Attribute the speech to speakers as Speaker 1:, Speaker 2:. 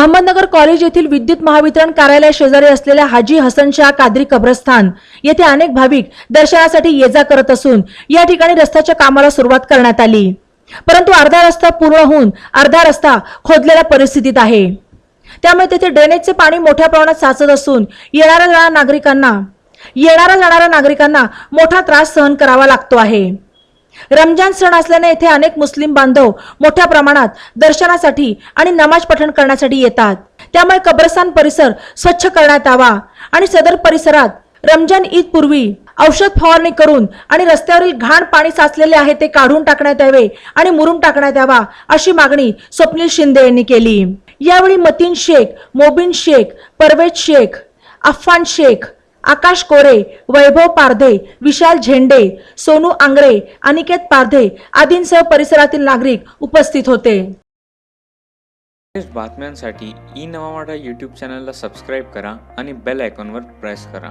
Speaker 1: Ahmednagar college येथील विद्युत महावितरण कार्यालय शेजारी असलेल्या हाजी हसन शाह कादरी कब्रस्थान येथे अनेक भाविक दर्शनासाठी ये जा करत असून या ठिकाणी रस्त्याच्या कामाला सुरुवात करण्यात आली. परंतु अर्धा रस्ता पूर्ण होऊन अर्धा रस्ता खोदलेल्या परिस्थितीत आहे. त्यामुळे तेथे ड्रेनेजचे पाणी मोठ्या प्रमाणात साचत असून येणाऱ्या जाणाऱ्या नागरिकांना येणाऱ्या जाणाऱ्या नागरिकांना मोठा त्रास सहन करावा लागतो आहे. रमजान सण असल्याने येथे अनेक मुस्लिम बांधव मोठ्या प्रमाणात दर्शनासाठी आणि नमाज पठण करण्यासाठी येतात. त्यामुळे कब्रस्तान परिसर स्वच्छ करण्यात यावा आणि सदर परिसरात रमजान ईद पूर्वी औषध फवारणी करून आणि रस्त्यावरील घाण पाणी साचलेले आहे ते काढून टाकण्यात यावे आणि मुरून टाकण्यात यावा अशी मागणी स्वप्नील शिंदे यांनी केली. यावेळी मतीन शेख मोबिन शेख परवेज शेख अफान शेख आकाश कोरे वैभव पारधे विशाल झेंडे सोनू आंग्रे अनिकेत पारधे आदींसह परिसरातील नागरिक उपस्थित होते.
Speaker 2: बातम्यांसाठी ई नवा मराठा यूट्यूब चॅनलला सबस्क्राईब करा आणि बेल आयकॉनवर प्रेस करा.